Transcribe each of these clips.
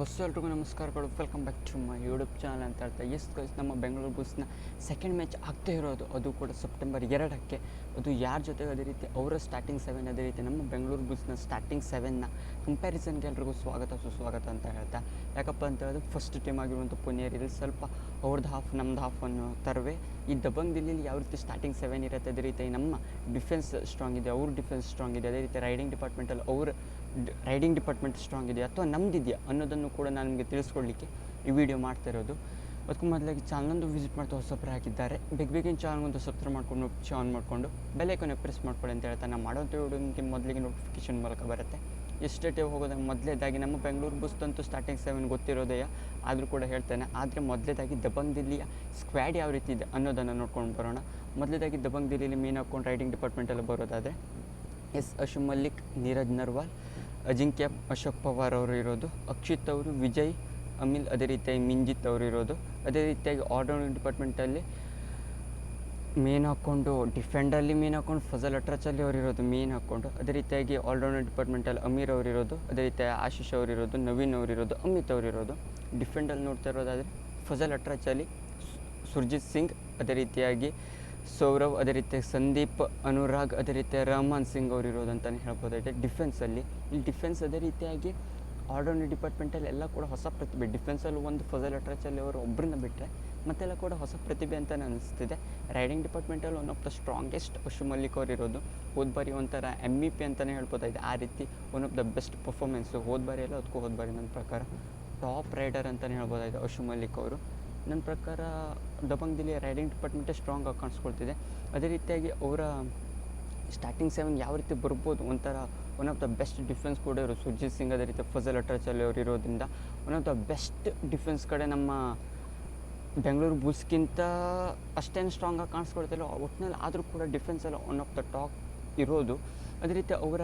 Bus ಎಲ್ರಿಗೂ ನಮಸ್ಕಾರಗಳು. Welcome back to my YouTube channel ಅಂತ ಹೇಳ್ತಾ ಎಸ್ ಗೈಸ್ ನಮ್ಮ ಬೆಂಗಳೂರು ಬುಸ್ನ ಸೆಕೆಂಡ್ ಮ್ಯಾಚ್ ಆಗ್ತಾ ಇರೋದು. ಅದು ಕೂಡ ಸೆಪ್ಟೆಂಬರ್ ಎರಡಕ್ಕೆ. ಅದು ಯಾರ ಜೊತೆಗೆ ಅದೇ ರೀತಿ, ಅವರ ಸ್ಟಾರ್ಟಿಂಗ್ ಸೆವೆನ್ ಅದೇ ರೀತಿ, ನಮ್ಮ ಬೆಂಗಳೂರು ಬುಸ್ನ ಸ್ಟಾರ್ಟಿಂಗ್ ಸೆವೆನ್ನ ಕಂಪ್ಯಾರಿಸನ್ಗೆ ಎಲ್ರಿಗೂ ಸ್ವಾಗತ, ಸುಸ್ವಾಗತ ಅಂತ ಹೇಳ್ತಾ. ಯಾಕಪ್ಪ ಅಂತ ಹೇಳಿದ್ರೆ ಫಸ್ಟ್ ಟೀಮ್ ಆಗಿರುವಂಥ ಪುನೇರಿಯಲ್ಲಿ ಸ್ವಲ್ಪ ಅವ್ರದ್ದು ಹಾಫ್ ನಮ್ದು ಹಾಫ್ ಅನ್ನೋ ತರುವೆ. ಈ ದಬಂಗ್ ದಿಲ್ಲಿಲಿ ಯಾವ ರೀತಿ ಸ್ಟಾರ್ಟಿಂಗ್ ಸೆವೆನ್ ಇರುತ್ತೆ ಅದೇ ರೀತಿ, ನಮ್ಮ ಡಿಫೆನ್ಸ್ ಸ್ಟ್ರಾಂಗ್ ಇದೆ, ಅವ್ರ ಡಿಫೆನ್ಸ್ ಸ್ಟ್ರಾಂಗ್ ಇದೆ. ಅದೇ ರೀತಿ ರೈಡಿಂಗ್ ಡಿಪಾರ್ಟ್ಮೆಂಟಲ್ಲಿ ಅವ್ರ ರೈಡಿಂಗ್ ಡಿಪಾರ್ಟ್ಮೆಂಟ್ ಸ್ಟ್ರಾಂಗ್ ಇದೆಯಾ ಅಥವಾ ನಮ್ದಿದೆಯಾ ಅನ್ನೋದನ್ನು ಕೂಡ ನಾನು ನಿಮಗೆ ತಿಳಿಸ್ಕೊಡ್ಲಿಕ್ಕೆ ಈ ವಿಡಿಯೋ ಮಾಡ್ತಾ ಇರೋದು. ಅದಕ್ಕೂ ಮೊದಲಾಗಿ ಚಾನಲೊಂದು ವಿಸಿಟ್ ಮಾಡ್ತಾ ಹೊಸಬ್ರು ಹಾಕಿದ್ದಾರೆ. ಬೇಗ ಬೇಗಿನ ಚಾನಲ್ಗೊಂದು ಸಬ್ಸ್ಕ್ರೈಬ್ ಮಾಡ್ಕೊಂಡು ಆನ್ ಮಾಡಿಕೊಂಡು ಬೆಲ್ಲೈಕನ್ನು ಪ್ರೆಸ್ ಮಾಡ್ಕೊಳ್ಳಿ ಅಂತ ಹೇಳ್ತಾ ನಾನು ನಿಮಗೆ ಮೊದಲಿಗೆ ನೋಟಿಫಿಕೇಶನ್ ಮೂಲಕ ಬರುತ್ತೆ. ಎಷ್ಟೇ ಹೋಗೋದಾಗ ಮೊದಲೇದಾಗಿ ನಮ್ಮ ಬೆಂಗಳೂರು ಬುಸ್ತಂತೂ ಸ್ಟಾರ್ಟಿಂಗ್ ಸೆವೆನ್ ಗೊತ್ತಿರೋದೆಯಾ ಆದರೂ ಕೂಡ ಹೇಳ್ತೇನೆ. ಆದರೆ ಮೊದಲೇದಾಗಿ ದಬಂಗ್ ದಿಲ್ಲಿಯ ಸ್ಕ್ವಾಡ್ ಯಾವ ರೀತಿ ಇದೆ ಅನ್ನೋದನ್ನು ನೋಡ್ಕೊಂಡು ಬರೋಣ. ಮೊದಲೇದಾಗಿ ದಬಂಗ್ ದಿಲ್ಲಿಲಿ ಮೀನು ಹಾಕ್ಕೊಂಡು ರೈಡಿಂಗ್ ಡಿಪಾರ್ಟ್ಮೆಂಟಲ್ಲಿ ಬರೋದಾದರೆ ಎಸ್. ಅಶು ಮಲ್ಲಿಕ್, ನೀರಜ್ ನರ್ವಾಲ್ ಅಜಿಂಕ್ಯ ಅಶೋಕ್ ಪವಾರ್ ಅವರು ಇರೋದು ಅಕ್ಷಿತ್ ಅವರು, ವಿಜಯ್, ಅಮಿಲ್ ಅದೇ ರೀತಿಯಾಗಿ ಮಿಂಜಿತ್ ಅವರು ಇರೋದು ಅದೇ ರೀತಿಯಾಗಿ ಆಲ್ರೌಂಡ್ ಡಿಪಾರ್ಟ್ಮೆಂಟಲ್ಲಿ ಮೇನ್ ಹಾಕ್ಕೊಂಡು ಡಿಫೆಂಡಲ್ಲಿ ಮೇನ್ ಹಾಕ್ಕೊಂಡು ಫಜಲ್ ಅಟ್ರಾಚಲ್ಲಿ ಅವ್ರು ಇರೋದು ಮೇನ್ ಹಾಕ್ಕೊಂಡು ಅದೇ ರೀತಿಯಾಗಿ ಆಲ್ರೌಂಡರ್ ಡಿಪಾರ್ಟ್ಮೆಂಟಲ್ಲಿ ಅಮೀರ್ ಅವರು ಇರೋದು ಅದೇ ರೀತಿಯಾಗಿ ಆಶೀಶ್ ಇರೋದು ನವೀನ್ ಅವ್ರು ಇರೋದು ಅಮಿತ್ ಅವ್ರು ಇರೋದು ಡಿಫೆಂಡಲ್ಲಿ ನೋಡ್ತಾ ಇರೋದಾದರೆ ಫಜಲ್ ಅಟ್ರಾಚಲ್ಲಿ ಸುರ್ಜಿತ್ ಸಿಂಗ್, ಅದೇ ರೀತಿಯಾಗಿ ಸೌರವ್ ಅದೇ ರೀತಿ ಸಂದೀಪ್, ಅನುರಾಗ್, ಅದೇ ರೀತಿ ರಹಮಾನ್ ಸಿಂಗ್ ಅವರು ಇರೋದು ಅಂತಲೇ ಹೇಳ್ಬೋದಾಗಿದೆ ಡಿಫೆನ್ಸಲ್ಲಿ ಇಲ್ಲಿ ಡಿಫೆನ್ಸ್ ಅದೇ ರೀತಿಯಾಗಿ ಆರ್ಡರ್ನಿ ಡಿಪಾರ್ಟ್ಮೆಂಟಲ್ಲಿ ಎಲ್ಲ ಕೂಡ ಹೊಸ ಪ್ರತಿಭೆ ಡಿಫೆನ್ಸಲ್ಲಿ ಒಂದು ಫಜಲ್ ಅಟ್ರಾಚಲ್ಲಿ ಅವರು ಒಬ್ಬರನ್ನ ಬಿಟ್ಟರೆ ಮತ್ತೆಲ್ಲ ಕೂಡ ಹೊಸ ಪ್ರತಿಭೆ ಅಂತ ಅನಿಸ್ತಿದೆ. Riding ಡಿಪಾರ್ಟ್ಮೆಂಟಲ್ಲಿ one of the strongest Ashu Mallik ಅವ್ರು ಇರೋದು. ಹೋದ ಬಾರಿ ಒಂಥರ ಎಂ ಇ ಪಿ ಅಂತಲೇ ಹೇಳ್ಬೋದಾಗಿದೆ. ಆ ರೀತಿ one of the best performance ಹೋದ ಬಾರಿ ಎಲ್ಲ ಅದಕ್ಕೂ ಹೋದ ಬಾರಿ ನನ್ನ ಪ್ರಕಾರ ಟಾಪ್ ರೈಡರ್ ಅಂತಲೇ ಹೇಳ್ಬೋದಾಗಿದೆ ಅಶು ಮಲ್ಲಿಕ್ ಅವರು. ನನ್ನ ಪ್ರಕಾರ ದಬಂಗ್ ದಿಲ್ಲಿ ರೈಡಿಂಗ್ ಡಿಪಾರ್ಟ್ಮೆಂಟೇ ಸ್ಟ್ರಾಂಗ್ ಆಗಿ ಕಾಣಿಸ್ಕೊಳ್ತಿದೆ. ಅದೇ ರೀತಿಯಾಗಿ ಅವರ ಸ್ಟಾರ್ಟಿಂಗ್ ಸೆವೆನ್ ಯಾವ ರೀತಿ ಬರ್ಬೋದು ಒಂಥರ one of the best defence ಕೂಡ ಇವರು. ಸುರ್ಜಿತ್ ಸಿಂಗ್ ಅದೇ ರೀತಿ ಫಜಲ್ ಅಟ್ರಾಚಲ್ಲಿ ಅವರು ಇರೋದ್ರಿಂದ one of the best defence ಕಡೆ ನಮ್ಮ ಬೆಂಗಳೂರು ಬುಲ್ಸ್ಗಿಂತ ಅಷ್ಟೇನು ಸ್ಟ್ರಾಂಗಾಗಿ ಕಾಣಿಸ್ಕೊಳ್ತಿಲ್ಲ ಒಟ್ಟಿನಲ್ಲಿ ಆದರೂ ಕೂಡ ಡಿಫೆನ್ಸಲ್ಲಿ ಒನ್ ಆಫ್ ದ ಟಾಪ್ ಇರೋದು. ಅದೇ ರೀತಿ ಅವರ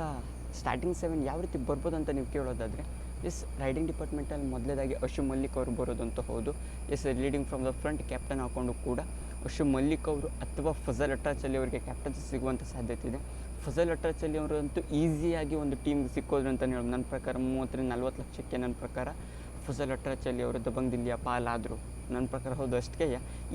ಸ್ಟಾರ್ಟಿಂಗ್ ಸೆವೆನ್ ಯಾವ ರೀತಿ ಬರ್ಬೋದು ಅಂತ ನೀವು ಕೇಳೋದಾದರೆ ಎಸ್ ರೈಡಿಂಗ್ ಡಿಪಾರ್ಟ್ಮೆಂಟಲ್ಲಿ ಮೊದಲೇದಾಗಿ ಅಶು ಮಲ್ಲಿಕ್ ಅವರು ಬರೋದಂತ ಹೌದು. As leading from the front captain ಹಾಕೊಂಡು ಕೂಡ ಅಶು ಮಲ್ಲಿಕ್ ಅವರು ಅಥವಾ ಫಜಲ್ ಅಟ್ರಾಚಲ್ಲಿ ಅವರಿಗೆ ಕ್ಯಾಪ್ಟನ್ಸಿ ಸಿಗುವಂಥ ಸಾಧ್ಯತೆ ಇದೆ. ಫಜಲ್ ಅಟ್ರಾಚಲ್ಲಿ ಅವರು ಅಂತೂ ಈಸಿಯಾಗಿ ಒಂದು ಟೀಮ್ಗೆ ಸಿಕ್ಕೋದ್ರು ಅಂತ ಹೇಳೋದು ನನ್ನ ಪ್ರಕಾರ ಮೂವತ್ತರಿಂದ ನಲ್ವತ್ತು ಲಕ್ಷಕ್ಕೆ ನನ್ನ ಪ್ರಕಾರ ಫಜಲ್ ಅಟ್ರಾಚಲ್ಲಿ ಅವರು ದಬಂಗ್ ದಿಲ್ಲಿಯ ಪಾಲಾದರು ನನ್ನ ಪ್ರಕಾರ ಹೌದು, ಅಷ್ಟಕ್ಕೆ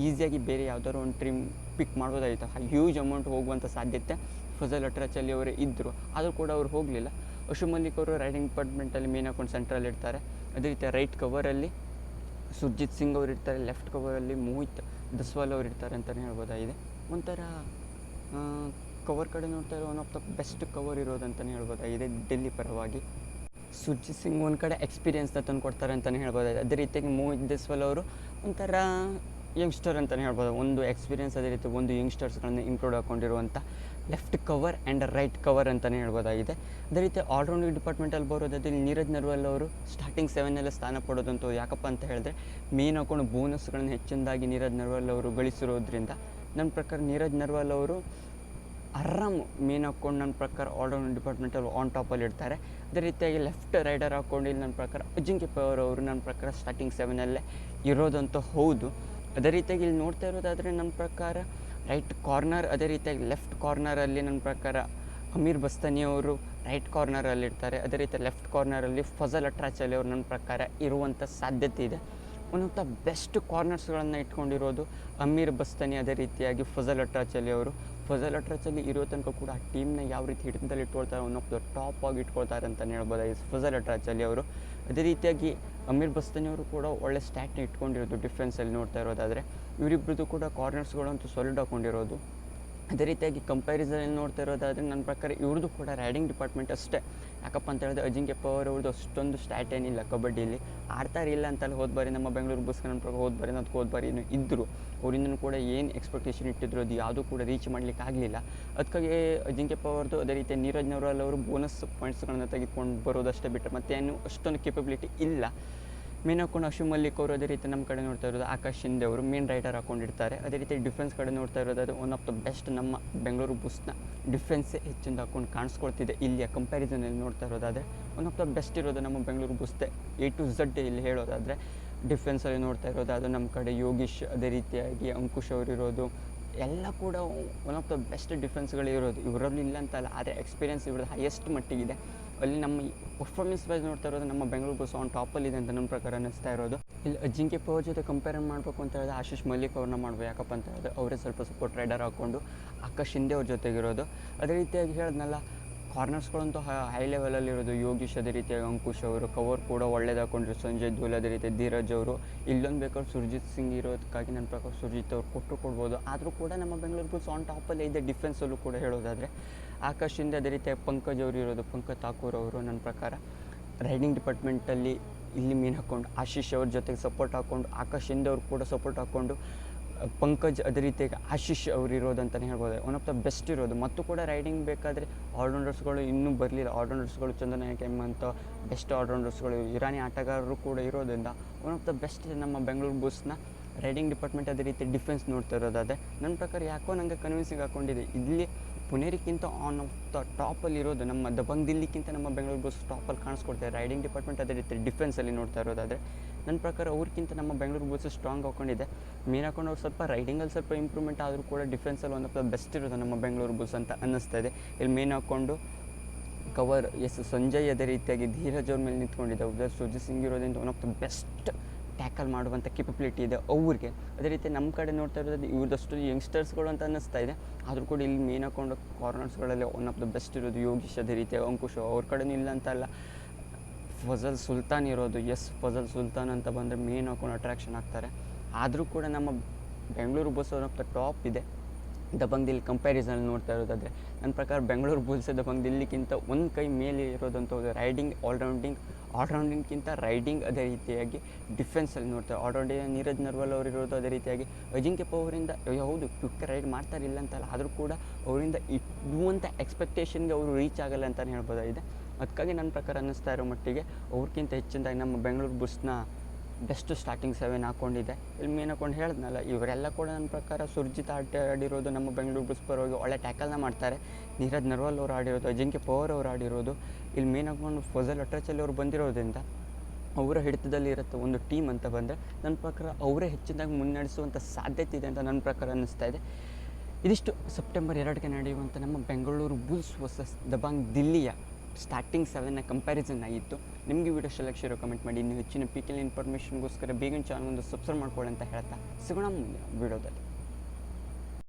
ಈಸಿಯಾಗಿ ಬೇರೆ ಯಾವುದಾದ್ರು ಒಂದು ಟ್ರೀಮ್ ಪಿಕ್ ಮಾಡ್ಬೋದಾಗಿತ್ತು. ಹ್ಯೂಜ್ ಅಮೌಂಟ್ ಹೋಗುವಂಥ ಸಾಧ್ಯತೆ ಫಜಲ್ ಅಟ್ರಾಚಲ್ಲಿ ಅವರೇ ಇದ್ದರು ಆದರೂ ಕೂಡ ಅವ್ರು ಹೋಗಲಿಲ್ಲ. ಅಶು ಮಲ್ಲಿಕ್ ಅವರು ರೈಡಿಂಗ್ ಡಿಪಾರ್ಟ್ಮೆಂಟಲ್ಲಿ ಮೇನ್ ಹಾಕೊಂಡು ಸೆಂಟ್ರಲ್ಲಿ ಇರ್ತಾರೆ ಅದೇ ರೀತಿ ರೈಟ್ ಕವರಲ್ಲಿ ಸುರ್ಜಿತ್ ಸಿಂಗ್ ಅವರು ಇರ್ತಾರೆ ಲೆಫ್ಟ್ ಕವರಲ್ಲಿ ಮೋಹಿತ್ ದಸ್ವಾಲ್ ಅವರು ಇರ್ತಾರೆ ಅಂತಲೇ ಹೇಳ್ಬೋದಾಗಿದೆ. ಒಂಥರ ಕವರ್ ಕಡೆ ನೋಡ್ತಾ ಇರೋ one of the best cover ಇರೋದಂತಲೇ ಹೇಳ್ಬೋದಾಗಿದೆ ಡೆಲ್ಲಿ ಪರವಾಗಿ. ಸುರ್ಜಿತ್ ಸಿಂಗ್ ಒಂದು ಕಡೆ ಎಕ್ಸ್ಪೀರಿಯನ್ಸ್ನ ತಂದು ಕೊಡ್ತಾರೆ ಅಂತಲೇ ಹೇಳ್ಬೋದಾಗಿದೆ. ಅದೇ ರೀತಿಯಾಗಿ ಮೋಹಿತ್ ದಸ್ವಾಲ್ ಅವರು ಒಂಥರ ಯಂಗ್ಸ್ಟರ್ ಅಂತಲೇ ಹೇಳ್ಬೋದು. ಒಂದು ಎಕ್ಸ್ಪೀರಿಯನ್ಸ್ ಅದೇ ರೀತಿ ಒಂದು ಯಂಗ್ಸ್ಟರ್ಸ್ಗಳನ್ನು include ಹಾಕೊಂಡಿರುವಂಥ left cover and right cover ಅಂತಲೇ ಹೇಳ್ಬೋದಾಗಿದೆ. ಅದೇ ರೀತಿ ಆಲ್ರೌಂಡ್ ಡಿಪಾರ್ಟ್ಮೆಂಟಲ್ಲಿ ಬರೋದಾದ್ರೆ ನೀರಜ್ ನರ್ವಲ್ ಅವರು ಸ್ಟಾರ್ಟಿಂಗ್ ಸೆವೆನಲ್ಲಿ ಸ್ಥಾನ ಪಡೋದಂತೂ ಯಾಕಪ್ಪ ಅಂತ ಹೇಳಿದ್ರೆ ಮೇನ್ ಹಾಕೊಂಡು ಬೋನಸ್ಗಳನ್ನು ಹೆಚ್ಚಿನದಾಗಿ ನೀರಜ್ ನರ್ವಲ್ ಅವರು ಗಳಿಸಿರೋದ್ರಿಂದ ನನ್ನ ಪ್ರಕಾರ ನೀರಜ್ ನರ್ವಾಲ್ ಅವರು ಆರಾಮ್ ಮೇನ್ ಹಾಕ್ಕೊಂಡು ನನ್ನ ಪ್ರಕಾರ ಆಲ್ರೌಂಡ್ ಡಿಪಾರ್ಟ್ಮೆಂಟಲ್ಲಿ ಆನ್ ಟಾಪಲ್ಲಿ ಇರ್ತಾರೆ ಅದೇ ರೀತಿಯಾಗಿ ಲೆಫ್ಟ್ ರೈಡರ್ ಹಾಕ್ಕೊಂಡು ಇಲ್ಲಿ ನನ್ನ ಪ್ರಕಾರ ಅಜಿಂಕ್ಯ ಪವರ್ ಅವರು ನನ್ನ ಪ್ರಕಾರ ಸ್ಟಾರ್ಟಿಂಗ್ ಸೆವೆನಲ್ಲೇ ಇರೋದಂತೂ ಹೌದು. ಅದೇ ರೀತಿಯಾಗಿ ಇಲ್ಲಿ ನೋಡ್ತಾ ಇರೋದಾದರೆ ನನ್ನ ಪ್ರಕಾರ ರೈಟ್ ಕಾರ್ನರ್ ಅದೇ ರೀತಿಯಾಗಿ ಲೆಫ್ಟ್ ಕಾರ್ನರಲ್ಲಿ ನನ್ನ ಪ್ರಕಾರ ಅಮೀರ್ ಬಸ್ತಾನಿ ಅವರು ರೈಟ್ ಕಾರ್ನರಲ್ಲಿರ್ತಾರೆ ಅದೇ ರೀತಿ ಲೆಫ್ಟ್ ಕಾರ್ನರಲ್ಲಿ ಫಜಲ್ ಅಟ್ರಾಚಲಿ ಅವರು ನನ್ನ ಪ್ರಕಾರ ಇರುವಂಥ ಸಾಧ್ಯತೆ ಇದೆ. ದ ಬೆಸ್ಟ್ ಕಾರ್ನರ್ಸ್ಗಳನ್ನು ಇಟ್ಕೊಂಡಿರೋದು ಅಮೀರ್ ಬಸ್ತಾನಿ, ಅದೇ ರೀತಿಯಾಗಿ ಫಜಲ್ ಅಟ್ರಾಚಲಿ ಅವರು. ಫಜಲ್ ಅಟ್ರಾಚಲಿ ಇರೋ ತನಕ ಕೂಡ ಆ ಟೀಮ್ನ ಯಾವ ರೀತಿ ಹಿಡಿತದಲ್ಲಿ ಇಟ್ಕೊಳ್ತಾರೆ ಒನ್ ಟಾಪ್ ಆಗಿ ಇಟ್ಕೊಳ್ತಾರೆ ಅಂತಲೇ ಹೇಳ್ಬೋದಾಗಿ ಫಜಲ್ ಅಟ್ರಾಚಲಿ ಅವರು. ಅದೇ ರೀತಿಯಾಗಿ ಅಮೀರ್ ಬಸ್ತಾನಿಯವರು ಕೂಡ ಒಳ್ಳೆ ಸ್ಟ್ಯಾಟ್ನ ಇಟ್ಕೊಂಡಿರೋದು ಡಿಫೆನ್ಸಲ್ಲಿ ನೋಡ್ತಾ ಇರೋದಾದರೆ ಇವರಿಬ್ಬರದ್ದು ಕೂಡ ಕಾರ್ನರ್ಸ್ಗಳಂತೂ ಸಾಲಿಡ್ ಹಾಕೊಂಡಿರೋದು ಅದೇ ರೀತಿಯಾಗಿ ಕಂಪ್ಯಾರಿಸನಲ್ಲಿ ನೋಡ್ತಾ ಇರೋದಾದರೆ ನನ್ನ ಪ್ರಕಾರ ಇವ್ರದ್ದು ಕೂಡ ರೈಡಿಂಗ್ ಡಿಪಾರ್ಟ್ಮೆಂಟ್ ಅಷ್ಟೇ. ಯಾಕಪ್ಪ ಅಂತ ಹೇಳಿದ್ರೆ ಅಜಿಂಕ್ಯ ಪವರ್ ಅವ್ರದ್ದು ಅಷ್ಟೊಂದು ಸ್ಟ್ಯಾಟ್ ಏನಿಲ್ಲ ಕಬಡ್ಡಿಯಲ್ಲಿ. ಆಡ್ತಾರೆ ಇಲ್ಲ ಅಂತಲ್ಲಿ ಹೋದ ಬಾರಿ ನಮ್ಮ ಬೆಂಗಳೂರು ಬಸ್ ನನ್ನ ಪ್ರಕಾರ ಹೋದ್ ಬಾರಿ ಅದಕ್ಕೆ ಹೋದ ಬಾರಿ ಇದ್ದರು ಅವರಿಂದನೂ ಕೂಡ ಏನು ಎಕ್ಸ್ಪೆಕ್ಟೇಷನ್ ಇಟ್ಟಿದ್ರು ಅದು ಯಾವುದೂ ಕೂಡ ರೀಚ್ ಮಾಡಲಿಕ್ಕೆ ಆಗಲಿಲ್ಲ. ಅದಕ್ಕಾಗಿ ಅಜಿಂಕ್ಯ ಪವರ್ದು ಅದೇ ರೀತಿ ನೀರಜ್ ಅವರು ಬೋನಸ್ ಪಾಯಿಂಟ್ಸ್ಗಳನ್ನು ತೆಗೆದುಕೊಂಡು ಬರೋದಷ್ಟೇ ಬಿಟ್ಟರೆ ಮತ್ತೇನು ಅಷ್ಟೊಂದು ಕೇಪಬಿಲಿಟಿ ಇಲ್ಲ. ಮೇನ್ ಹಾಕೊಂಡು ಅಶು ಮಲ್ಲಿಕ್ ಅವರು ಅದೇ ರೀತಿ ನಮ್ಮ ಕಡೆ ನೋಡ್ತಾ ಇರೋದು ಆಕಾಶ್ ಶಿಂದೆ ಅವರು ಮೇನ್ ರೈಡರ್ ಹಾಕೊಂಡಿರ್ತಾರೆ. ಅದೇ ರೀತಿ ಡಿಫೆನ್ಸ್ ಕಡೆ ನೋಡ್ತಾ ಇರೋದು ಅದು ಒನ್ ಆಫ್ ದ ಬೆಸ್ಟ್ ನಮ್ಮ ಬೆಂಗಳೂರು ಬುಸ್ನ ಡಿಫೆನ್ಸೇ ಹೆಚ್ಚಿಂದ ಹಾಕೊಂಡು ಕಾಣಿಸ್ಕೊಳ್ತಿದೆ. ಇಲ್ಲಿಯ ಕಂಪ್ಯಾರಿಸನಲ್ಲಿ ನೋಡ್ತಾ ಇರೋದಾದರೆ ಒನ್ ಆಫ್ ದ ಬೆಸ್ಟ್ ಇರೋದು ನಮ್ಮ ಬೆಂಗಳೂರು ಬುಸ್ತೆ. ಎ ಟು ಝಡ್ ಇಲ್ಲಿ ಹೇಳೋದಾದರೆ ಡಿಫೆನ್ಸಲ್ಲಿ ನೋಡ್ತಾ ಇರೋದು ಅದು ನಮ್ಮ ಕಡೆ ಯೋಗೀಶ್ ಅದೇ ರೀತಿಯಾಗಿ ಅಂಕುಶ್ ಅವರಿರೋದು ಎಲ್ಲ ಕೂಡ ಒನ್ ಆಫ್ ದ ಬೆಸ್ಟ್ ಡಿಫೆನ್ಸ್ಗಳಿರೋದು ಇವರಲ್ಲಿ ಇಲ್ಲ ಅಂತಲ್ಲ ಆದರೆ ಎಕ್ಸ್ಪೀರಿಯನ್ಸ್ ಇವ್ರದ್ದು ಹೈಯೆಸ್ಟ್ ಮಟ್ಟಿಗಿದೆ. ಅಲ್ಲಿ ನಮ್ಮ ಪರ್ಫಾರ್ಮೆನ್ಸ್ ವೈಸ್ ನೋಡ್ತಾ ಇರೋದು ನಮ್ಮ ಬೆಂಗಳೂರು ಬಸ್ ಆನ್ ಟಾಪಲ್ಲಿದೆ ಅಂತ ನನ್ನ ಪ್ರಕಾರ ಅನ್ನಿಸ್ತಾ ಇರೋದು. ಇಲ್ಲಿ ಅಜಿಂಕ್ಯ ಪವರ್ ಜೊತೆ ಕಂಪೇರ್ ಮಾಡಬೇಕು ಅಂತ ಹೇಳಿದ್ರೆ ಆಶೀಶ್ ಮಲ್ಲಿಕ್ ಅವ್ರನ್ನ ಮಾಡ್ಬೋದು ಯಾಕಪ್ಪ ಅಂತ ಹೇಳಿದ್ರೆ ಅವರೇ ಸ್ವಲ್ಪ ಸಪೋರ್ಟ್ ರೈಡರ್ ಹಾಕ್ಕೊಂಡು ಆಕಾಶ್ ಶಿಂದೆ ಅವ್ರ ಜೊತೆಗಿರೋದು ಅದೇ ರೀತಿಯಾಗಿ ಹೇಳಿದ್ನಲ್ಲ ಕಾರ್ನರ್ಸ್ಗಳಂತೂ ಹೈ ಲೆವೆಲಲ್ಲಿರೋದು ಯೋಗೀಶ್ ಅದೇ ರೀತಿಯಾಗಿ, ಅಂಕುಶ್ ಅವರು ಕವರ್ ಕೂಡ ಒಳ್ಳೇದು ಸಂಜಯ್ ಧೂಲ್ ಅದೇ ರೀತಿ, ಧೀರಜ್ ಅವರು. ಇಲ್ಲೊಂದು ಬೇಕಾದ್ರೆ ಸುರ್ಜಿತ್ ಸಿಂಗ್ ಇರೋದಕ್ಕಾಗಿ ನನ್ನ ಪ್ರಕಾರ ಸುರ್ಜಿತ್ ಅವ್ರು ಕೊಟ್ಟರು ಕೊಡ್ಬೋದು. ಆದರೂ ಕೂಡ ನಮ್ಮ ಬೆಂಗಳೂರು ಬುಲ್ಸ್ ಆನ್ ಟಾಪಲ್ಲೇ ಇದೆ. ಡಿಫೆನ್ಸಲ್ಲೂ ಕೂಡ ಹೇಳೋದಾದರೆ. ಆಕಾಶ್ ಹಿಂದೆ ಅದೇ ರೀತಿ ಪಂಕಜ್ ಅವರು ಇರೋದು, ಪಂಕಜ್ ಠಾಕೂರ್ ಅವರು ನನ್ನ ಪ್ರಕಾರ. ರೈಡಿಂಗ್ ಡಿಪಾರ್ಟ್ಮೆಂಟಲ್ಲಿ ಇಲ್ಲಿ ಮೀನು ಹಾಕ್ಕೊಂಡು ಆಶೀಶ್ ಅವ್ರ ಜೊತೆಗೆ ಸಪೋರ್ಟ್ ಹಾಕ್ಕೊಂಡು ಆಕಾಶ್ ಹಿಂದೆ ಅವ್ರು ಕೂಡ ಸಪೋರ್ಟ್ ಹಾಕ್ಕೊಂಡು ಪಂಕಜ್ ಅದೇ ರೀತಿಯಾಗಿ ಆಶೀಶ್ ಅವ್ರು ಇರೋದು ಅಂತಲೇ ಹೇಳ್ಬೋದು. ಒನ್ ಆಫ್ ದ ಬೆಸ್ಟ್ ಇರೋದು. ಮತ್ತು ಕೂಡ ರೈಡಿಂಗ್ ಬೇಕಾದರೆ ಆಲ್ರೌಂಡರ್ಸ್ಗಳು ಇನ್ನೂ ಬರಲಿಲ್ಲ. ಆಲ್ರೌಂಡರ್ಸ್ಗಳು ಚಂದನ ಅಂತ ಬೆಸ್ಟ್ ಆಲ್ರೌಂಡರ್ಸ್ಗಳು ಇರಾನಿ ಆಟಗಾರರು ಕೂಡ ಇರೋದ್ರಿಂದ ಒನ್ ಆಫ್ ದ ಬೆಸ್ಟ್ ನಮ್ಮ ಬೆಂಗಳೂರು ಬುಸ್ನ ರೈಡಿಂಗ್ ಡಿಪಾರ್ಟ್ಮೆಂಟ್ ಅದೇ ರೀತಿ ಡಿಫೆನ್ಸ್ ನೋಡ್ತಾ ಇರೋದಾದರೆ, ನನ್ನ ಪ್ರಕಾರ ಯಾಕೋ ನನಗೆ ಕನ್ವಿನ್ಸಿಂಗ್ ಹಾಕ್ಕೊಂಡಿದೆ ಇಲ್ಲಿ ಪುನೇರಿಕ್ಕಿಂತ ಆನ್ ಆಫ್ ದ ಟಾಪಲ್ಲಿ ಇರೋದು ನಮ್ಮ ದಬಂಗ್ ದಿಲ್ಲಿಗಿಂತ ನಮ್ಮ ಬೆಂಗಳೂರು ಬಸ್ ಟಾಪಲ್ಲಿ ಕಾಣಿಸ್ಕೊಡ್ತಾರೆ ರೈಡಿಂಗ್ ಡಿಪಾರ್ಟ್ಮೆಂಟ್ ಅದೇ ರೀತಿ ಡಿಫೆನ್ಸಲ್ಲಿ ನೋಡ್ತಾ ಇರೋದಾದರೆ ನನ್ನ ಪ್ರಕಾರ ಅವ್ರಿಗಿಂತ ನಮ್ಮ ಬೆಂಗಳೂರು ಬಸ್ ಸ್ಟ್ರಾಂಗ್ ಹಾಕೊಂಡಿದೆ ಮೇನ್ ಹಾಕೊಂಡು ಅವ್ರು ಸ್ವಲ್ಪ ರೈಡಿಂಗಲ್ಲಿ ಸ್ವಲ್ಪ ಇಂಪ್ರೂವ್ಮೆಂಟ್ ಆದರೂ ಕೂಡ ಡಿಫೆನ್ಸಲ್ಲಿ ಒಂದು ಬೆಸ್ಟ್ ಇರೋದು ನಮ್ಮ ಬೆಂಗಳೂರು ಬಸ್ ಅಂತ ಅನ್ನಿಸ್ತಾ ಇದೆ. ಇಲ್ಲಿ ಮೇನ್ ಹಾಕ್ಕೊಂಡು ಕವರ್, ಎಸ್, ಸಂಜಯ್ ಅದೇ ರೀತಿಯಾಗಿ ಧೀರಜ್ ಅವ್ರ ಮೇಲೆ ನಿಂತ್ಕೊಂಡಿದ್ದೆ ಸುಜಿತ್ ಸಿಂಗ್ ಇರೋದ್ರಿಂದ one of the best tackle ಮಾಡುವಂಥ ಕೆಪಬಿಲಿಟಿ ಇದೆ ಅವ್ರಿಗೆ. ಅದೇ ರೀತಿ ನಮ್ಮ ಕಡೆ ನೋಡ್ತಾ ಇರೋದು ಇವ್ರದಷ್ಟು ಯಂಗ್ಸ್ಟರ್ಸ್ಗಳು ಅಂತ ಅನ್ನಿಸ್ತಾ ಇದೆ. ಆದರೂ ಕೂಡ ಇಲ್ಲಿ ಮೇನ್ ಹಾಕೊಂಡು ಕಾರ್ನರ್ಸ್ಗಳಲ್ಲಿ ಒನ್ ಆಫ್ ದ ಬೆಸ್ಟ್ ಇರೋದು ಯೋಗೀಶ್, ಅದೇ ರೀತಿ ಅಂಕುಶ್ ಅವ್ರ ಕಡೆನೂ ಇಲ್ಲ ಅಂತ ಅಲ್ಲ. ಫಜಲ್ ಸುಲ್ತಾನ್ ಇರೋದು ಎಸ್ ಫಜಲ್ ಸುಲ್ತಾನ್ ಅಂತ ಬಂದರೆ ಮೇನ್ ಹಾಕೊಂಡು ಅಟ್ರಾಕ್ಷನ್ ಆಗ್ತಾರೆ. ಆದರೂ ಕೂಡ ನಮ್ಮ Bengaluru Bulls one of the top ಇದೆ. ದಬಂಗ್ ದಿಲ್ಲಿ ಕಂಪ್ಯಾರಿಸನ್ ನೋಡ್ತಾ ಇರೋದಾದರೆ ನನ್ನ ಪ್ರಕಾರ ಬೆಂಗಳೂರು ಬುಲ್ಸ್ ದಬಂಗ್ ದಿಲ್ಲಿಗಿಂತ ಒಂದು ಕೈ ಮೇಲೆ ಇರೋದಂಥ ರೈಡಿಂಗ್ ಆಲ್ರೌಂಡಿಂಗ್ ಆಲ್ರೌಂಡಿಂಗ್ಗಿಂತ ರೈಡಿಂಗ್ ಅದೇ ರೀತಿಯಾಗಿ ಡಿಫೆನ್ಸಲ್ಲಿ ನೋಡ್ತಾರೆ. ಆಲ್ರೌಂಡಿಂಗ್ ನೀರಜ್ ನರ್ವಲ್ ಅವರು ಇರೋದು ಅದೇ ರೀತಿಯಾಗಿ ಅಜಿಂಕ್ಯ ಅವರಿಂದ ಹೌದು ಕ್ವಿಕ್ ರೈಡ್ ಮಾಡ್ತಾರಿಲ್ಲ ಅಂತಲ್ಲ, ಆದರೂ ಕೂಡ ಅವರಿಂದ ಇಡುವಂಥ ಎಕ್ಸ್ಪೆಕ್ಟೇಷನ್ಗೆ ಅವರು ರೀಚ್ ಆಗಲ್ಲ ಅಂತಲೇ ಹೇಳ್ಬೋದಾಗಿದೆ. ಅದಕ್ಕಾಗಿ ನನ್ನ ಪ್ರಕಾರ ಅನ್ನಿಸ್ತಾ ಇರೋ ಮಟ್ಟಿಗೆ ಅವ್ರಿಗಿಂತ ಹೆಚ್ಚಿನದಾಗಿ ನಮ್ಮ ಬೆಂಗಳೂರು ಬುಸ್ನ ಬೆಸ್ಟ್ ಸ್ಟಾರ್ಟಿಂಗ್ ಸೆವೆನ್ ಹಾಕ್ಕೊಂಡಿದೆ ಇಲ್ಲಿ ಮೇನ್ ಹಾಕೊಂಡು ಹೇಳಿದ್ನಲ್ಲ, ಇವರೆಲ್ಲ ಕೂಡ ನನ್ನ ಪ್ರಕಾರ ಸುರ್ಜಿತ್ ಆಟ ಆಡಿರೋದು ನಮ್ಮ ಬೆಂಗಳೂರು ಬುಸ್ಪರ್ ಪರವಾಗಿ ಒಳ್ಳೆ ಟ್ಯಾಕಲ್ನ ಮಾಡ್ತಾರೆ. ನೀರಜ್ ನರ್ವಾಲ್ ಅವ್ರು ಆಡಿರೋದು, ಅಜಿಂಕ್ಯ ಪವರ್ ಅವ್ರು ಆಡಿರೋದು, ಇಲ್ಲಿ ಮೇನ್ ಹಾಕೊಂಡು ಫಜಲ್ ಅಟ್ರಚಲ್ಲಿ ಅವ್ರು ಬಂದಿರೋದ್ರಿಂದ ಅವರ ಹಿಡಿತದಲ್ಲಿ ಇರುತ್ತೆ ಒಂದು ಟೀಮ್ ಅಂತ ಬಂದರೆ ನನ್ನ ಪ್ರಕಾರ ಅವರೇ ಹೆಚ್ಚಿನದಾಗಿ ಮುನ್ನಡೆಸುವಂಥ ಸಾಧ್ಯತೆ ಇದೆ ಅಂತ ನನ್ನ ಪ್ರಕಾರ ಅನ್ನಿಸ್ತಾ ಇದೆ. ಇದಿಷ್ಟು ಸೆಪ್ಟೆಂಬರ್ ಎರಡಕ್ಕೆ ನಡೆಯುವಂಥ ನಮ್ಮ ಬೆಂಗಳೂರು ಬುಲ್ಸ್ ವರ್ಸಸ್ ದಬಾಂಗ್ ದಿಲ್ಲಿಯ ಸ್ಟಾರ್ಟಿಂಗ್ ಸೆವೆನ್ನ ಕಂಪ್ಯಾರಿಸನ್ ಆಗಿತ್ತು. ನಿಮಗೆ ವಿಡಿಯೋ ಸೆಲೆಕ್ಷನ್ ಶೇರ್ ಕಮೆಂಟ್ ಮಾಡಿ. ಇನ್ನೂ ಹೆಚ್ಚಿನ ಪಿಕಲ್ ಇನ್ಫಾರ್ಮೇಷನ್ಗೋಸ್ಕರ ಬೇಗನೆ ಚಾನಲ್ ಒಂದು ಸಬ್ಸ್ಕ್ರೈಬ್ ಮಾಡ್ಕೊಳ್ಳಿ ಅಂತ ಹೇಳ್ತಾ ಸಿಗೋಣ ಮುಂದಿನ ವಿಡಿಯೋದಲ್ಲಿ